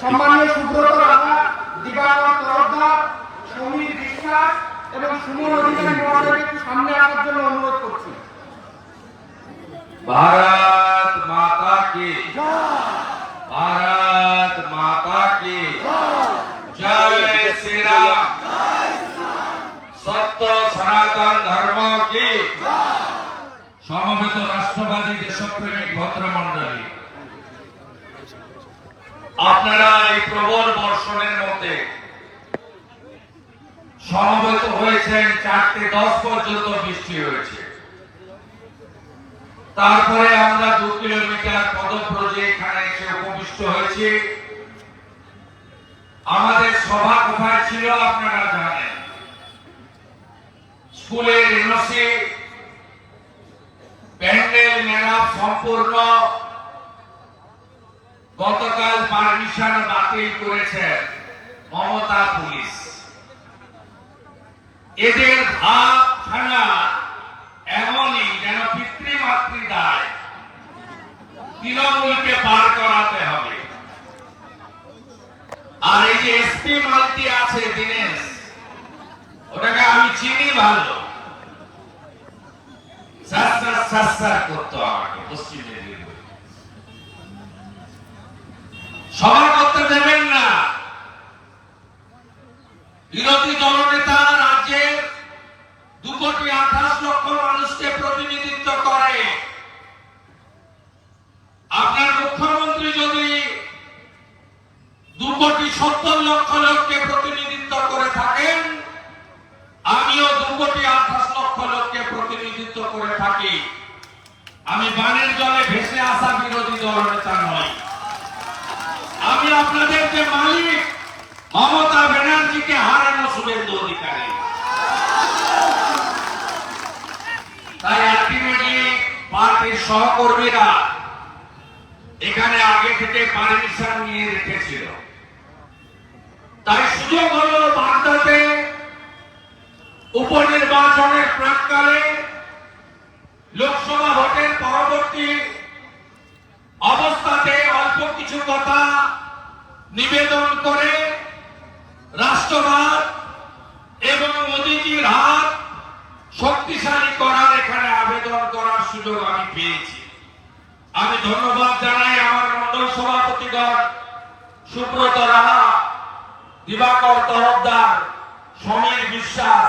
সম্মানীয় সুব্রত রাজা দিবাগত লদ্দার সমীর বিশ্বাস এবং সুমন অধিকারী মহাশয়কে সামনে আনার জন্য অনুরোধ করছি। ভারত মাতা কি? ভারত মাতা কি? জয় শ্রীরাম। সত্য সনাতন ধর্ম কি? সমবেত রাষ্ট্রবাদী দেশপ্রেমিক ভদ্রমন্ডলী আপনারা এই প্রবল বর্ষণের মধ্যে সমবেত হয়েছেন, চারটে দশ পর্যন্ত বৃষ্টি হয়েছে। তারপরে আমরা দু কিলোমিটার পদব্রজে এখানে এসে উপবিষ্ট হয়েছি। আমাদের সভা কোথায় ছিল আপনারা জানেন। স্কুলের এনওসি, প্যান্ডেল মেলা সম্পূর্ণ গতকাল পারমিশন বাতিল করেছেন মমতা পুলিশ। এদের ভাব খানা এমনই যেন পিতৃমাতৃ দায়। তৃণমূলকে পার করাতে হবে। আর এই যে এসপি মালতি আছে দিনেশ, ওটাকে আমি চিনি ভালো। সাস্তার সাস্তার করতো আমাকে, পশ্চিম মেদিনীপুর। সভা করতে দেবেন না। বিরোধী দলনেতা রাজ্যের দু কোটি আঠাশ লক্ষ মানুষকে প্রতিনিধিত্ব করে। আপনার মুখ্যমন্ত্রী যদি দু কোটি সত্তর লক্ষ লোককে প্রতিনিধিত্ব করে থাকেন, আমিও দু কোটি আঠাশ লক্ষ লোককে প্রতিনিধিত্ব করে থাকি। আমি বানের জলে ভেসে আসা বিরোধী দলনেতা নই। আমি আপনাদের যে মালিক মমতা ব্যানার্জিকে হারানো শুভেন্দু অধিকারী। তাই আলটিমেটলি পার্টির সহকর্মীরা এখানে আগে থেকে পারমিশন নিয়ে রেখেছিল। তাই সুযোগ হলো বাগদাতে উপনির্বাচনের প্রাককালে লোকসভা ভোটের পরবর্তী অবস্থাতে অল্প কিছু কথা নিবেদন করে রাষ্ট্রবাদ এবং মোদীজির হাত শক্তিশালী করার এখানে আবেদন করার সুযোগ আমি পেয়েছি। আমি ধন্যবাদ জানাই আমার মন্ডল সভাপতিগণ, সুব্রত রাহা, দিবাকর তরফদার সমীর বিশ্বাস,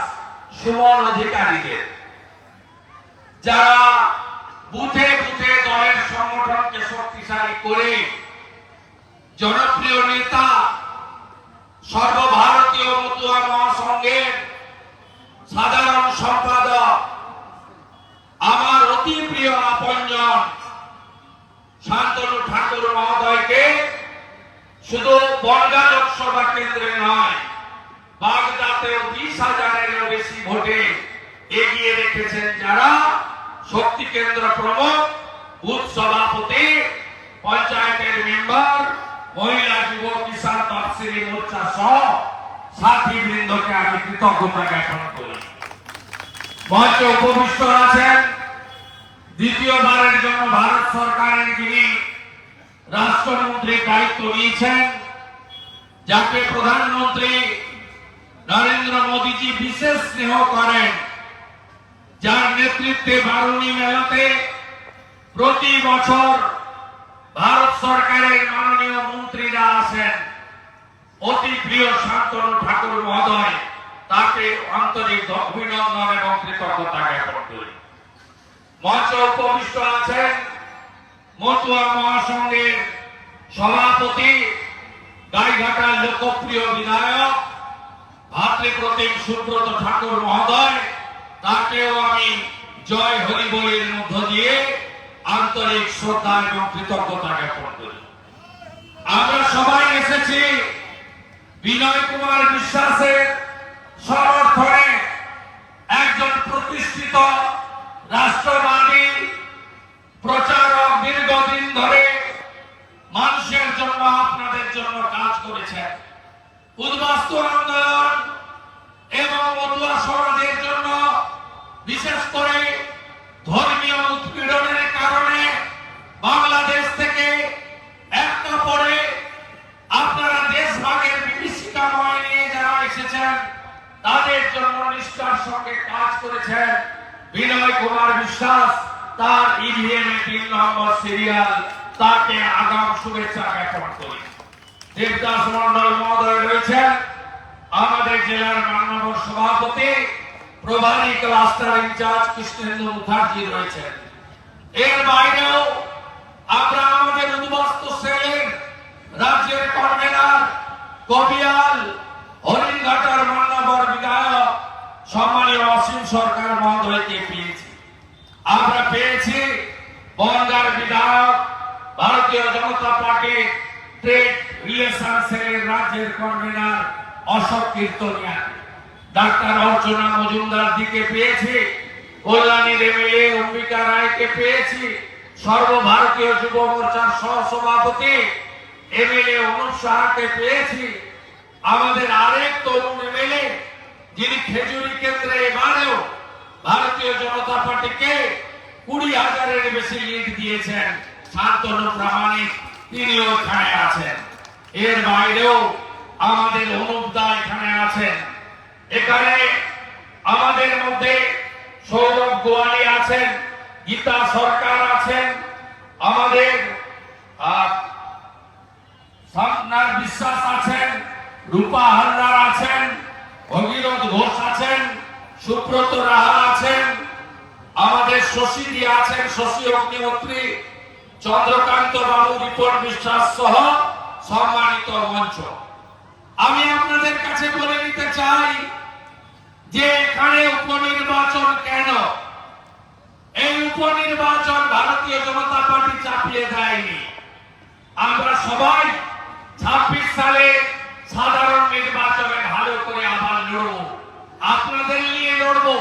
সুমন অধিকারীদের। যারা বুথে বুথে দলের সংগঠনকে শক্তিশালী করে জনপ্রিয় নেতা, সর্বভারতীয় মতুয়া মহাসংঘের সাধারণ সম্পাদক, আমার অতি প্রিয় আপনজন শান্তনু ঠাকুর মহোদয়কে শুধু বনগা লোকসভা কেন্দ্রে নয় বাগদাতেও বিশ হাজারেরও বেশি ভোটে এগিয়ে রেখেছেন যারা শক্তি কেন্দ্র প্রমুখ, বুথ পঞ্চায়েতের মেম্বার মহিলা যুব কিষাণ তফসিলি মোর্চা সহ সাথী বৃন্দকে আমি কৃতজ্ঞতা জ্ঞাপন করি মঞ্চে উপবিষ্ট আছেন দ্বিতীয়বারের জন্য ভারত সরকারের যিনি রাষ্ট্রমন্ত্রীর দায়িত্ব নিয়েছেন। যাকে প্রধানমন্ত্রী নরেন্দ্র মোদীজি বিশেষ স্নেহ করেন, যার নেতৃত্বে বারুণী মেলাতে প্রতি বছর ভারত সরকারের মাননীয় মন্ত্রীরা আসেন অতি প্রিয় শান্তনু ঠাকুর মহোদয়, তাকে আন্তরিক অভিনন্দন এবং কৃতজ্ঞতা জ্ঞাপন করি। মঞ্চে উপবিষ্ট আছেন মতুয়া মহাসংঘের সভাপতি গাইঘাটার লোকপ্রিয় বিধায়ক ভাতৃপ্রতিম সুব্রত ঠাকুর মহোদয়, তাকেও আমি জয় হরিবলের মধ্য দিয়ে আন্তরিক শ্রদ্ধা এবং কৃতজ্ঞতা জ্ঞাপন করি। আমরা সবাই এসেছি বিনয় কুমার বিশ্বাসের সমর্থনে একজন প্রতিষ্ঠিত রাষ্ট্রবাদী প্রচারক দীর্ঘদিন ধরে মানুষের জন্য, আপনাদের জন্য কাজ করেছেন। উদ্বাস্তু আন্দোলন এবং মতুয়া সমাজের জন্য বিশেষ করে ধর্মীয় উৎপীড়নের কারণে বাংলাদেশ থেকে একটা পরে আপনারা দেশভাগের বিভীষিকাময় নিয়ে যারা এসেছেন, তাদের জন্য নিষ্ঠার সঙ্গে কাজ করেছেন বিনয় কুমার বিশ্বাস, তার ইভিএম এ তিন নম্বর সিরিয়াল, তাকে আগাম শুভেচ্ছা জ্ঞাপন করি। দেবদাস মন্ডল মহোদয় রয়েছেন, আমাদের জেলার মাননীয় সভাপতি, প্রভারী ক্লাস্টার ইনচার্জ কৃষ্ণেন্দু মুখার্জি রয়েছেন। এর বাইরেও আমরা আমাদের উদ্বাস্ত রাজ্যের কনভেনার কবিয়াল হরিণঘাটার মান্যবর বিধায়ক সম্মানীয় অসীম সরকার মহোদয়কে পেয়েছি। আমরা পেয়েছি বনগার বিধায়ক ভারতীয় জনতা পার্টি ট্রেড রিলেশন সেলের রাজ্যের কনভেনার অশোক কীর্তনিয়া। ডাক্তার অর্চনা মজুমদার দিকে পেয়েছি, কল্যাণীর এমএলএ অম্বিকা রায়কে পেয়েছি সর্বভারতীয় যুব মোর্চার সহসভাপতি এমএলএ অনুপ সাহাকে পেয়েছি। আমাদের আরেক তরুণ এমএলএ যিনি খেজুরি কেন্দ্রে এবারেও ভারতীয় জনতা পার্টিকে কুড়ি হাজারের বেশি লিড দিয়েছেন। শান্তনু প্রামাণিক, তিনিও এখানে আছেন। এর বাইরেও আমাদের অনুপ দা এখানে আছেন। এখানে আমাদের মধ্যে সৌরভ গোয়ালি আছেন। গীতা সরকার আছেন, আমাদের স্বপ্নার বিশ্বাস আছেন, রূপা হালদার আছেন, ভগীরথ ঘোষ আছেন, সুব্রত রাহা আছেন, আমাদের শশীদি আছেন, শশী অগ্নিহোত্রী, চন্দ্রকান্ত বাবু রিপন বিশ্বাস সহ সম্মানিত মঞ্চ। আমি আপনাদের কাছে বলে নিতে চাই যে এখানে উপনির্বাচন কেন? এই উপনির্বাচন ভারতীয় জনতা পার্টি চাপিয়ে দেয়নি। আমরা সবাই ছাব্বিশ সালে সাধারণ নির্বাচনে ভালো করে আবার লড়বো। আপনাদের নিয়ে লড়বো।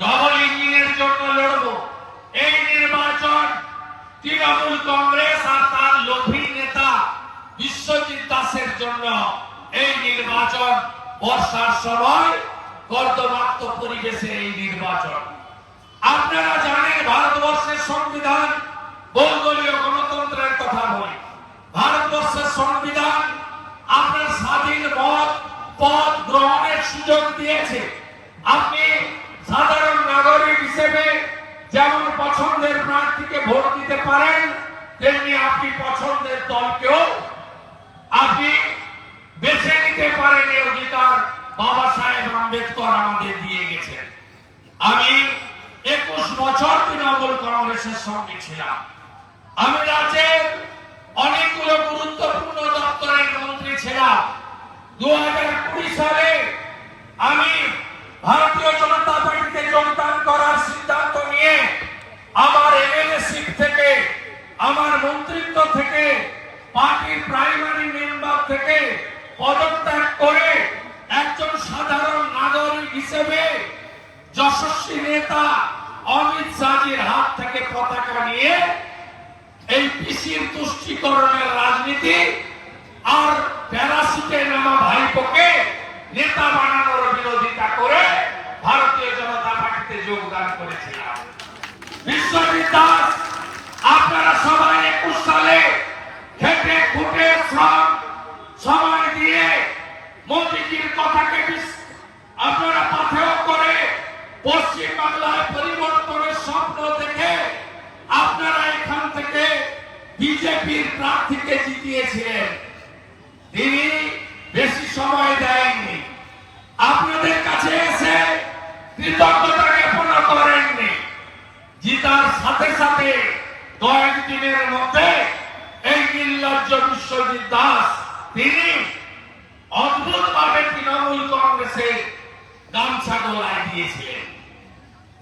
ডবল ইঞ্জিনের জন্য লড়বো। এই নির্বাচন তৃণমূল কংগ্রেস আর তার লোভী নেতা বিশ্বজিৎ দাসের জন্য। এই নির্বাচন বর্ষার সময় কর্দমাক্ত পরিবেশে এই আপনারা জানেন ভারতবর্ষের সংবিধান বঙ্গলীয় গণতন্ত্রের কথা বলি ভারতবর্ষের সংবিধান আপনার স্বাধীন মত, পদ গ্রহণের সুযোগ দিয়েছে। আপনি সাধারণ নাগরিক হিসেবে যেমন পছন্দের প্রার্থীকে ভোট দিতে পারেন, তেমনি আপনি পছন্দের দলকেও আপনি বেছে নিতে পারেন, এই অধিকার বাবা সাহেব আম্বেদকর আমাদের দিয়ে গেছেন। আমি একুশ বছর তৃণমূল কংগ্রেসের সঙ্গে ছিলাম। আমি রাজ্যের অনেকগুলো গুরুত্বপূর্ণ দপ্তরের মন্ত্রী ছিলাম। দু হাজার কুড়ি সালে আমি ভারতীয় জনতা পার্টিতে যোগদান করার সিদ্ধান্ত নিয়ে আমার এমএলএ সিট থেকে, আমার মন্ত্রিত্ব থেকে পার্টির প্রাইমারি মেম্বার থেকে পদত্যাগ করে একজন সাধারণ নাগরিক হিসেবে যশস্বী নেতা অমিত শাহজির হাত থেকে পতাকা নিয়ে এই পিসির তুষ্টিকরণের রাজনীতি আর প্যারাসুটে নামা ভাইপোকে নেতা বানানোর বিরোধিতা করে ভারতীয় জনতা পার্টিতে যোগদান করেছিলাম। বিশ্বজিৎ দাস আপনারা সবাই একুশ সালে খেটে খুঁটে শ্রম সময় দিয়ে মোদীজির কথাকে বিস- আপনারা পাথেয় করে পশ্চিম বাংলায় পরিবর্তনের স্বপ্ন দেখে আপনারা এখান থেকে বিজেপির প্রার্থীকে জিতিয়েছিলেন। তিনি বেশি সময় দেয়নি। আপনাদের কাছে এসে কৃতজ্ঞতা জ্ঞাপন করেননি। জিতার সাথে সাথে কয়েক দিনের মধ্যে এই নির্লজ্জ বিশ্বজিৎ দাস, তিনি অদ্ভুত ভাবে তৃণমূল কংগ্রেসে গামছা গলায় দিয়েছিলেন।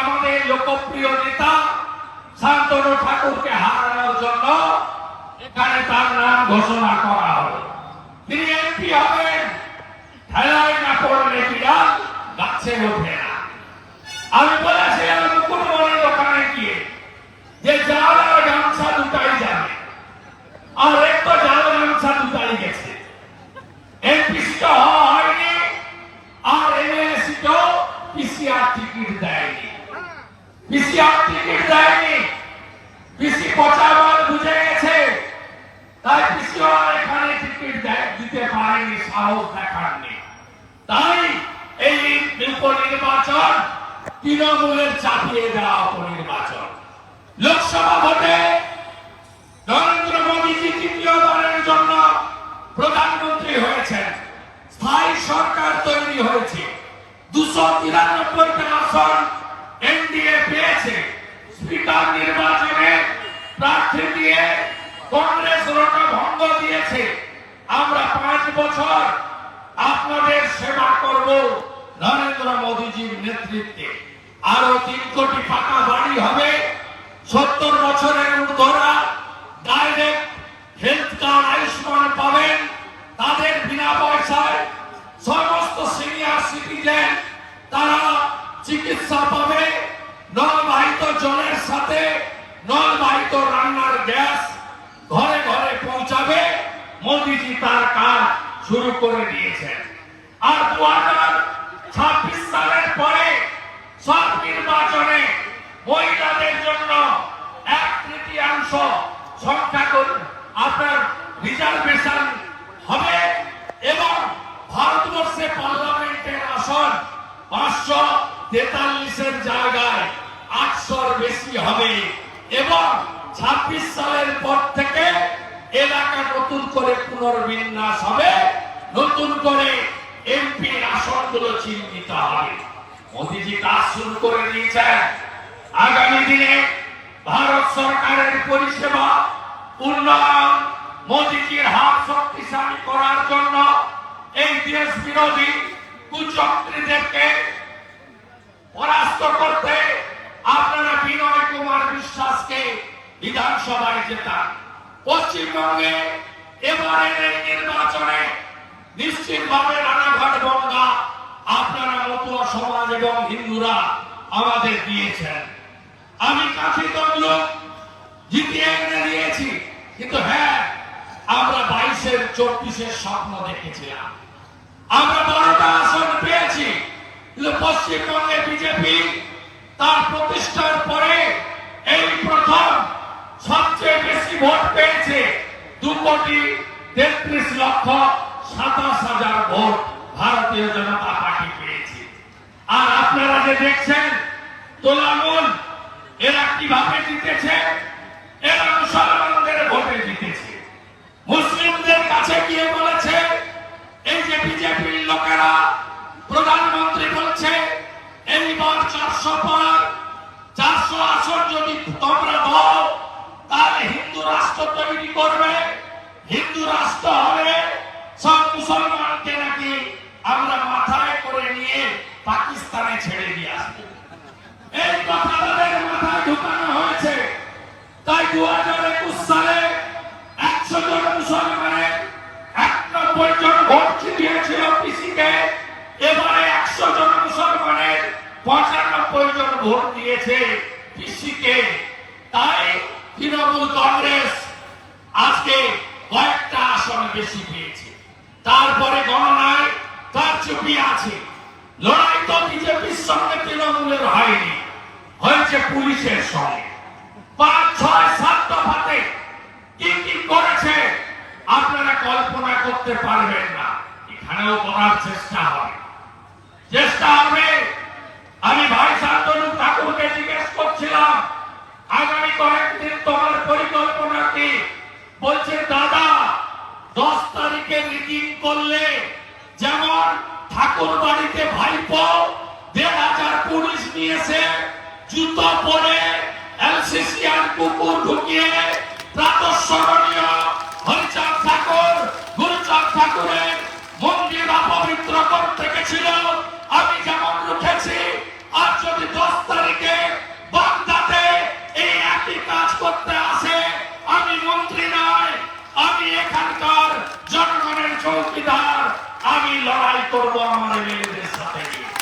আমাদের লোকপ্রিয় নেতা শান্তনু ঠাকুরকে হারানোর জন্য এখানে তার নাম ঘোষণা করা হলো তিনি এমপি হবেন খেলায় না পড়লে বিড়াল হচ্ছে ওঠে না। আমি বলেছিলাম মুকুটমণির দোকানে গিয়ে যে আর গামছা দুটাই যাবে আর লোকসভা ভোটে নরেন্দ্র মোদীজি তৃতীয়বারের জন্য প্রধানমন্ত্রী হয়েছেন স্থায়ী সরকার তৈরি হয়েছে দুশো তিরানব্বইটা আসন এনডিএ পেয়েছে। স্পিকার নির্বাচনে প্রার্থী দিয়ে কংগ্রেস ভঙ্গ দিয়েছে। আমরা পাঁচ বছর আপনাদের সেবা করব নরেন্দ্র মোদীজির নেতৃত্বে। আরও তিন কোটি পাকা বাড়ি হবে। সত্তর বছরের ঊর্ধ্বরা ডাইরেক্ট হেলথ কার্ড আয়ুষ্মান পাবেন। তাদের বিনা পয়সায় সমস্ত সিনিয়র সিটিজেন তারা চিকিৎসা পাবে নলবাহিত জলের সাথে নলবাহিত রান্নার গ্যাস ঘরে ঘরে পৌঁছাবে মোদিজি তার কাজ শুরু করে দিয়েছেন আর দু ছাব্বিশ সালের পরে সব নির্বাচনে মহিলাদের জন্য এক তৃতীয়াংশ সংখ্যা আপনার রিজার্ভেশন হবে এবং ভারতবর্ষে পার্লামেন্টের আসন পাঁচশো তেতাল্লিশের জায়গায় আটশোর বেশি হবে এবং ছাব্বিশ সালের পর থেকে এলাকা নতুন করে পুনর্বিন্যাস হবে। নতুন করে এমপি আসনগুলো চিহ্নিত হবে। মোদীজি কাজ শুরু করে দিয়েছেন। আগামী দিনে ভারত সরকারের পরিষেবা উন্নয়ন, মোদীজির হাত শক্তিশালী করার জন্য এই দেশ বিরোধী কুচক্রীদেরকে পরাস্ত করতে আপনারা বিনয় কুমার বিশ্বাসকে বিধানসভায় জেতান। পশ্চিমবঙ্গে এবারের এই নির্বাচনে নিশ্চিতভাবে রানাঘাট গঙ্গা আপনারা মতুয়া সমাজ এবং হিন্দুরা আমাদের দিয়েছেন। আমি কাছে তমলুক জিতিয়ে এনে দিয়েছি। কিন্তু হ্যাঁ আমরা বাইশের, চব্বিশের স্বপ্ন দেখেছিলাম। আমরা বারোটা আসন পেয়েছি, কিন্তু পশ্চিমবঙ্গে বিজেপি তার প্রতিষ্ঠার পরে এই প্রথম সবচেয়ে বেশি ভোট পেয়েছে দু কোটি তেত্রিশ লক্ষ সাতাশ হাজার ভোট ভারতীয় জনতা পার্টি পেয়েছে। আর আপনারা যে দেখছেন তোলামূল এরা কীভাবে জিতেছে? এরা মুসলমানদের ভোটে জিতেছে। মুসলিমদের কাছে গিয়ে বলেছে, এই যে বিজেপির লোকেরা প্রধানমন্ত্রী বলছে এইবার চারশো পার, চারশো আসন যদি তোমরা দাও, তাহলে হিন্দু রাষ্ট্র তৈরি করবে। হিন্দু রাষ্ট্র হবে সব মুসলমানকে নাকি আমরা মাথায় করে নিয়ে পাকিস্তানে ছেড়ে দিয়ে আসব। এই কথা তাদের মাথায় ঢুকানো হয়েছে। তাই দু হাজার একুশ সালে একশো জন মুসলমানের একানব্বই জন ভোট দিয়েছিল পিসিকে। এবারে একশো জন মুসলমানের পঁচানব্বই জন ভোট দিয়েছে পিসিকে। তাই তৃণমূল কংগ্রেস আজকে কয়েকটা আসন বেশি পেয়েছে তারপরে গণনায় চুপি আছে লড়াই তো বিজেপির সঙ্গে তৃণমূলের হয়নি, হয়েছে পুলিশের সঙ্গে। পাঁচ, ছয় কি কি করেছে আপনারা কল্পনা করতে পারবেন না। এখানেও করার চেষ্টা হবে। চেষ্টা হবে, আমি ভাই শান্তনু ঠাকুরকে জিজ্ঞেস করছিলাম, আগামী কয়েকদিন তোমার পরিকল্পনা কি? বলছে, দাদা, দশ তারিখে মিটিং করলে ঠাকুর বাড়িতে ভাইপো, দেড় হাজার পুলিশ নিয়েছে, জুতো পরে এলসিসিআর কুকুর ঢুকিয়ে প্রাতঃস্মরণীয় হরিচাঁদ ঠাকুর, গুরুচাঁদ ঠাকুরের মন্দির অপবিত্র করতে গেছিল। আমি যেমন উঠেছি আর যদি দশ তারিখে বাগদাদে এই একই কাজ করতে আসে আমি মন্ত্রী নয় আমি এখানকার জনগণের চৌকিদার আমি লড়াই করব আমার মেয়েদের সাথে গিয়ে।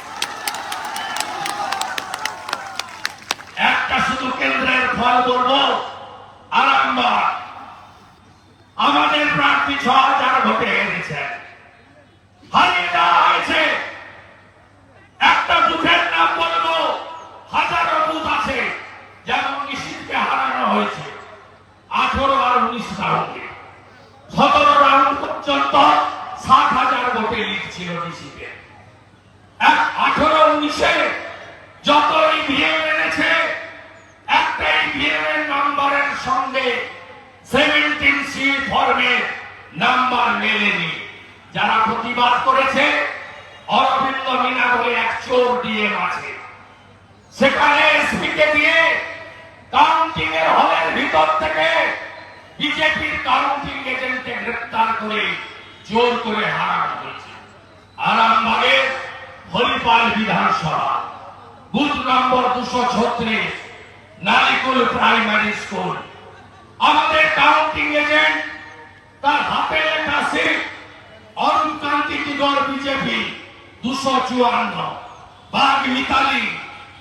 ফল বলব আরামবাগ আমাদের প্রার্থী ছ হাজার ভোটে হেরেছেন হারিয়ে দেওয়া হয়েছে একটা বুথের নাম বলব হাজারো বুথ আছে যেমন নিশ্চিতকে হারানো হয়েছে আঠারো আর উনিশ রাউন্ডে সতেরো রাউন্ড পর্যন্ত ষাট হাজার ভোটে লিড ছিল নিশ্চিতে এক আঠারো উনিশে যত ইভিএম এনেছে একটা ইভিএম এর নাম্বারের সঙ্গে সেভেন্টিন সি ফর্মে নাম্বার মেলেনি যারা প্রতিবাদ করেছে, অরবিন্দ মিনা বলে এক চোর ডিএম আছে সেখানে এসপিকে দিয়ে কাউন্টিং এর হলের ভিতর থেকে বিজেপির কাউন্টিং এজেন্টকে গ্রেপ্তার করে জোর করে হারানো হয়েছে আরামবাগের হরিপাল বিধানসভা, বুথ নম্বর দুশো ছত্রিশ, নালিকুল প্রাইমারি স্কুল। আমাদের কাউন্টিং এজেন্ট তার হাতে লেখা সিট অরুণ কান্তি দিগর বিজেপি দুশো চুয়ান্ন, বাঘ মিতালি,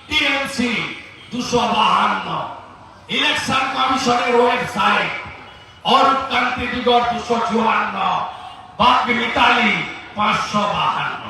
টিএমসি দুশো বাহান্ন। ইলেকশন কমিশনের ওয়েবসাইট অরূপ কান্তি দিগর দুশো চুয়ান্ন, বাঘ মিতালি পাঁচশো বাহান্ন।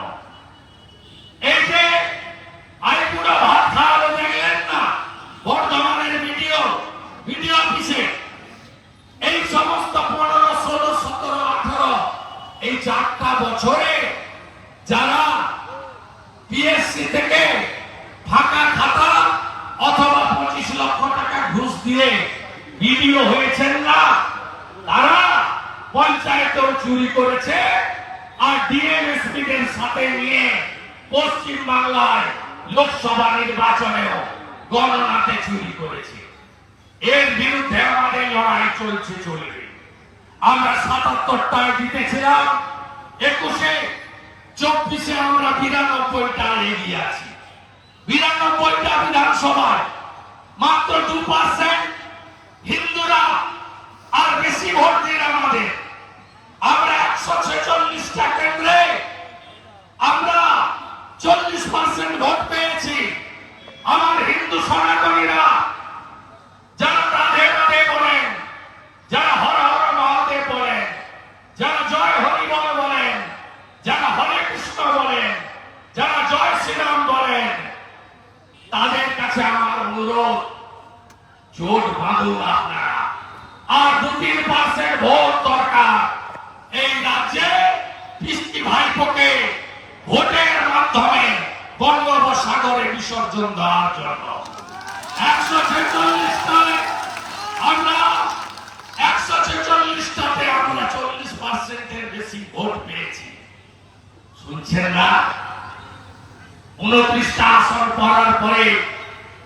উনত্রিশটা আসন পড়ার পরে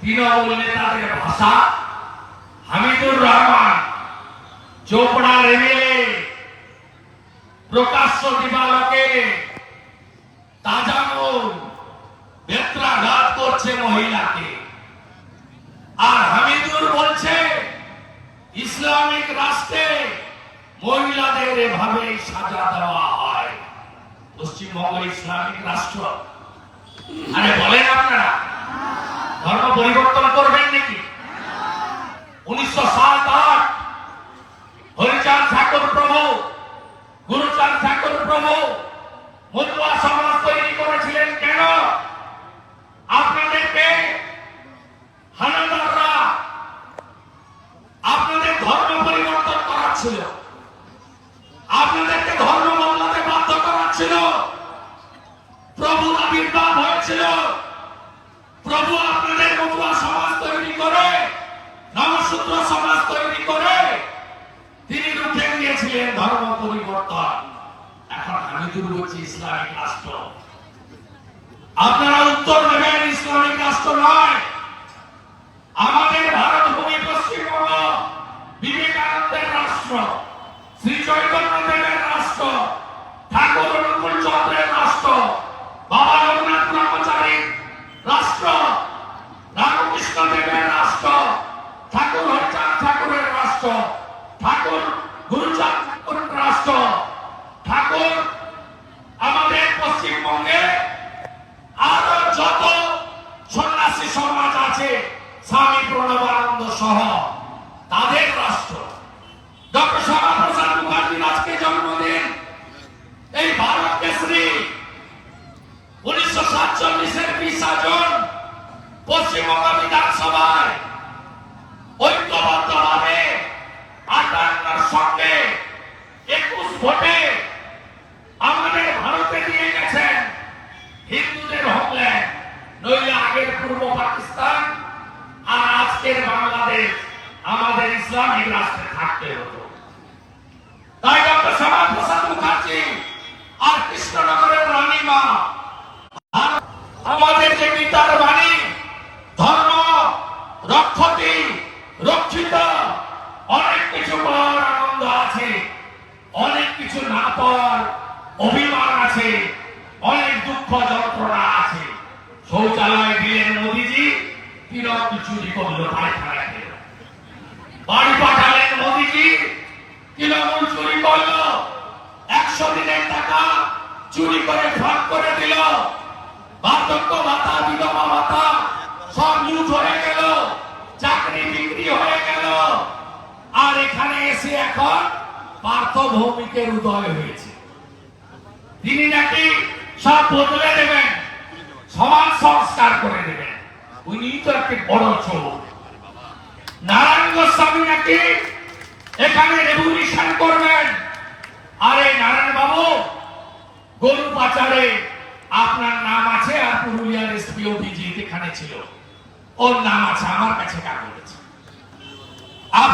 তৃণমূল নেতাদের ভাষা, হামিদুর রহমান, চোপড়ার এমএলএ, প্রকাশ্য দিবালকে তাজা মন বেত্রাঘাত করছে মহিলাকে। আর হামিদুর বলছে, ইসলামিক রাষ্ট্রে মহিলাদের এভাবে সাজা দেওয়া হয়। পশ্চিমবঙ্গ ইসলামিক রাষ্ট্র আরে বলেন আপনারা, ধর্ম পরিবর্তন করবেন নাকি? উনিশশো সাত আট, হরিচাঁদ ঠাকুর প্রভু, গুরুচাঁদ ঠাকুর প্রভু মতুয়া সমাজ তৈরি করেছিলেন কেন? আপনাদেরকে হানাদাররা আপনাদের ধর্ম পরিবর্তন করাচ্ছিল। হয়েছিল প্রভু আপনাদের মতুয়া সমাজ তৈরি করে, নবসূত্র সমাজ তৈরি করে, তিনি রুখে দিয়েছিলেন ধর্ম পরিবর্তন। এখন আমি দূর বলছি ইসলামিক রাষ্ট্র। আপনারা উত্তর দেবেন, ইসলামিক রাষ্ট্র নয়। আমাদের ভারত ভূমি পশ্চিমবঙ্গ বিবেকানন্দের রাষ্ট্র, শ্রী চৈতন্য দেবের রাষ্ট্র, ঠাকুর অনুকূল চন্দ্রের রাষ্ট্র। রাষ্ট্র। ঠাকুর হরচাঁদ ঠাকুরের রাষ্ট্র। ঠাকুর গুরুচাঁদ ঠাকুরের রাষ্ট্র। ঠাকুর আমাদের পশ্চিমবঙ্গে আরও যত সন্ন্যাসী সমাজ আছে স্বামী প্রণবানন্দ সহ পশ্চিমবঙ্গ বিধানসভায় ঐক্যবদ্ধভাবে আটান্নর সঙ্গে একুশ ভোটে আমাদের ভারতে দিয়ে গেছেন হিন্দুদের হোমল্যান্ড নইলে আগের পূর্ব পাকিস্তান আর আজকের বাংলাদেশ আমাদের ইসলামিক রাষ্ট্রে থাকতে হতো তাই ডক্টর শ্যামা প্রসাদ মুখার্জি আর কৃষ্ণনগরের রানীমা আর আমাদের যে গীতার বাণী ধর্ম রক্ষতি রক্ষিত অনেক কিছু পাওয়ার আনন্দ আছে। অনেক কিছু না পাওয়ার অভিমান আছে। অনেক দুঃখ যন্ত্রণা আছে। শৌচালয় দিলেন মোদিজি, তিলক চুরি করল পায়খানায় গেল বাড়ি পাঠালেন মোদিজি তৃণমূল চুরি করল একশো দিনের টাকা চুরি করে ফাঁক করে দিল। বার্ধক্য ভাতা, বিধবা ভাতা সব লুট হয়ে গেল, চাকরি বিক্রি হয়ে গেল। আর এখানে এসে এখন পার্থ ভৌমিকের উদয় হয়েছে। তিনি নাকি সব বদলে দেবেন সমাজ সংস্কার করে দেবেন। উনি তো একটি বড় চোর। নারায়ণ গোস্বামী নাকি এখানে রেভলিউশন করবেন। আরে নারায়ণ বাবু, গরু পাচারে আপনার নাম আছে আর পুরুলিয়ার এসপি অভিজিৎ এখানে ছিল। ওর নাম আছে, আমার কাছে কাগজ আছে।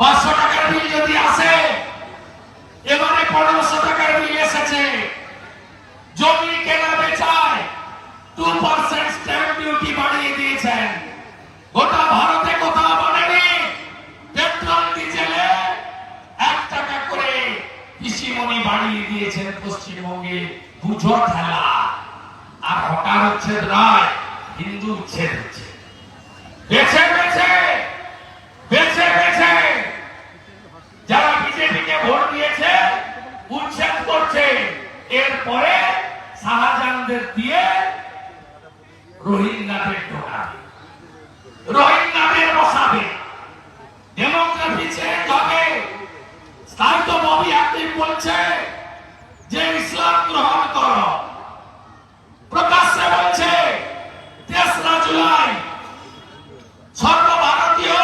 পাঁচশো টাকার বিল যদি আসে, এবারে পনেরোশো টাকার বিল এসেছে। জমি কেনা বেচায় টু পার্সেন্ট স্ট্যাম্প ডিউটি বাড়িয়ে দিয়েছেন। গোটা ভারতে কোথাও বলেনি, পেট্রোল, ডিজেলে এক টাকা করে কৃষিমণি বাড়িয়ে দিয়েছেন পশ্চিমবঙ্গে। বুঝো খেলা। আর হকার উচ্ছেদ নয়, হিন্দু উচ্ছেদ হচ্ছে। বেছে বেছে এরপরে শাহজাহানদের দিয়ে রোহিঙ্গাদের ঢোকা রোহিঙ্গাদের বসাবে। ডেমোগ্রাফি চেঞ্জ হবে তাই তো ববি একদিন বলছে যে ইসলাম গ্রহণ করো প্রকাশ্যে বলছে তেসরা জুলাই সর্বভারতীয়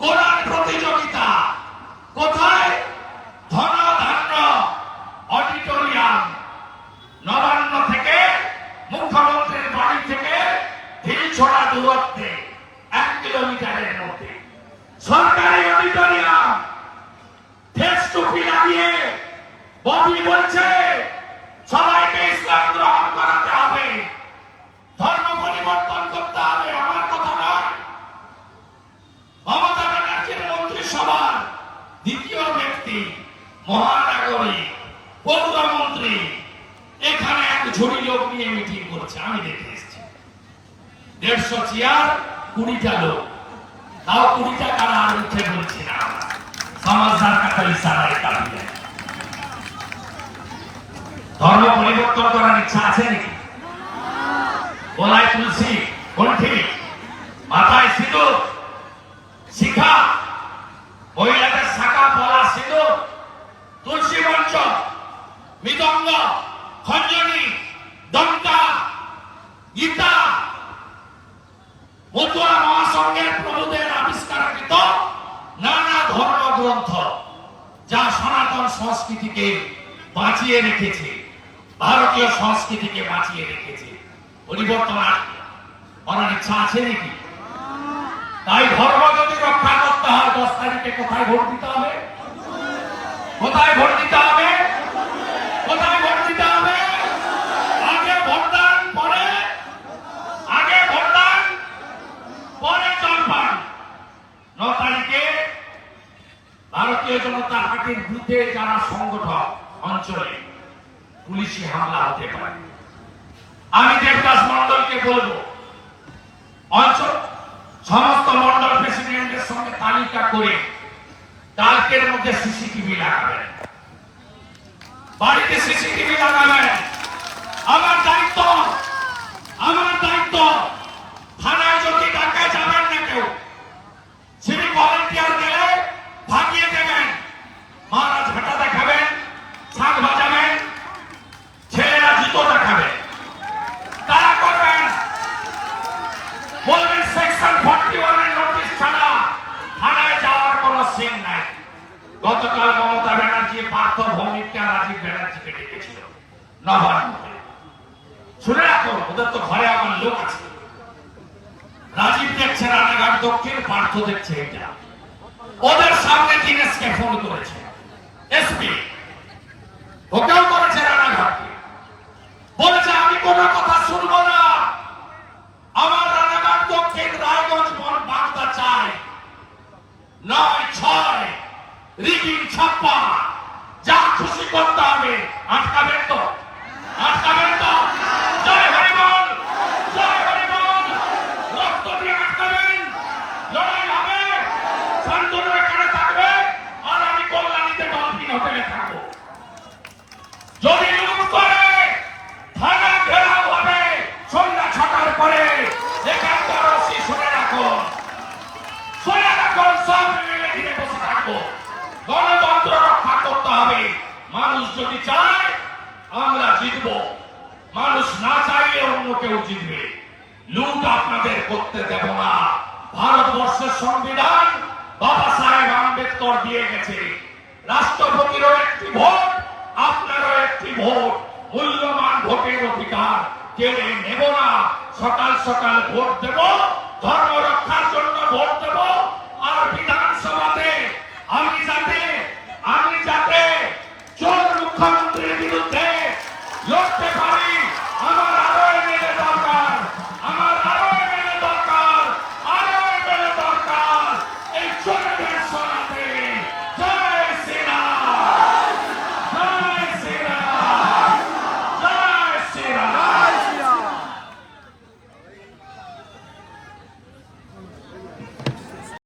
কোরআন প্রতিযোগিতা কোথায় ধন ধান্য অডিটোরিয়াম নবান্ন থেকে মুখ্যমন্ত্রীর বাড়ি থেকে ঢিলছড়া দূরত্বে এক কিলোমিটারের মধ্যে সরকারি অডিটোরিয়াম ফেস টুপি লাগিয়ে ববি বলছে সবাইকে ইসলাম গ্রহণ করাতে হবে ধর্ম পরিবর্তন করতে হবে আমার কথা নয় মমতা ব্যানার্জির মন্ত্রিসভার দ্বিতীয় ব্যক্তি মহানাগরিক পৌরমন্ত্রী এখানে এক ঝুড়ি লোক নিয়ে মিটিং করছে আমি দেখে এসেছি দেড়শো চেয়ার কুড়িটা লোক তাও কুড়িটা কারা আর উঠে বলছি না আমরা। সমাজদার কাছে ইশারায় কাঁপিয়ে ধর্ম পরিবর্তন করার ইচ্ছা আছে নাকি গলায় তুলসী কণ্ঠে মাথায় সিঁদুর শিখা মহিলাদের শাখা পলা সিঁদুর মঞ্চ মৃদঙ্গ খঞ্জনি দন্তা গীতা মতুয়া মহাসংঘের প্রভুদের আবিষ্কারকৃত নানা ধর্মগ্রন্থ যা সনাতন সংস্কৃতিকে বাঁচিয়ে রেখেছে ভারতীয় সংস্কৃতিকে বাঁচিয়ে রেখেছে। পরিবর্তন করার ইচ্ছা আছে নাকি? তাই ধর্ম যদি রক্ষা করতে হয় দশ তারিখে কোথায় ভোট দিতে হবে? কোথায় ভোট দিতে হবে? কোথায় ভোট দিতে হবে? আগে ভোটদান, পরে? আগে ভোটদান, পরে জলপান ন তারিখে ভারতীয় জনতা পার্টির বিরুদ্ধে যারা সংগঠক অঞ্চলে পুলিশি হামলা হতে আমি দেবদাস মন্ডলকে বলব, অঞ্চল, সমস্ত মন্ডল প্রেসিডেন্টের সঙ্গে তালিকা করে কালকের মধ্যে সিসিটিভি লাগাবেন। বাড়িতে সিসিটিভি লাগাবেন। আমার ব্যানার্জি পার্থ ভৌমিককে আর রাজীব ব্যানার্জিকে ডেকেছিল নবান্নতে শুনে রাখুন ওদের তো ঘরে আমার লোক আছে। রাজীব দেখছে রানাঘাট দক্ষিণ, পার্থ দেখছে এটা। ওদের সামনে দিনেশকে ফোন করেছে, এসপি। ওকেও করেছে রানাঘাটকে বলেছে, আমি কোনো কথা শুনব না। আমার রানাঘাট দক্ষিণ, রায়গঞ্জ বন বাগদা চাই। নয় ছয়, রিগিং ছাপ্পা যা খুশি করতে হবে। আটকাবেন তো? আটকাবেন তো? জয় হরিবল জয় হরিবল রক্ত দিয়ে আটকাবেন। লড়াই হবে। শান্তনু এখানে থাকবে। আর আমি কল্যাণীতে ডলফিন হোটেলে থাকব। যদি লুট করে থানা ঘেরাও হবে। সন্ধ্যা ছটার পরে এখানকার ওসি শুনে রাখুন শুনে রাখুন সব মিলে ঘিরে বসে থাকব গণতন্ত্র করতে হবে, মানুষ যদি চায়, আমরা জিতব। মানুষ না চাইলে অন্য কেউ জিতবে। লুট আপনাদের করতে দেব না। ভারতবর্ষের সংবিধান বাবা সাহেব আম্বেদকর দিয়ে গেছে। রাষ্ট্রপতির একটি ভোট, আপনারও একটি ভোট। মূল্যবান ভোটের অধিকার কেউ নেব না? সকাল সকাল ভোট দেব, ধর্ম রক্ষার জন্য ভোট দেব। আর বিধানসভাতে আমি যাতে যাতে চোর মুখ্যমন্ত্রীর বিরুদ্ধে লড়তে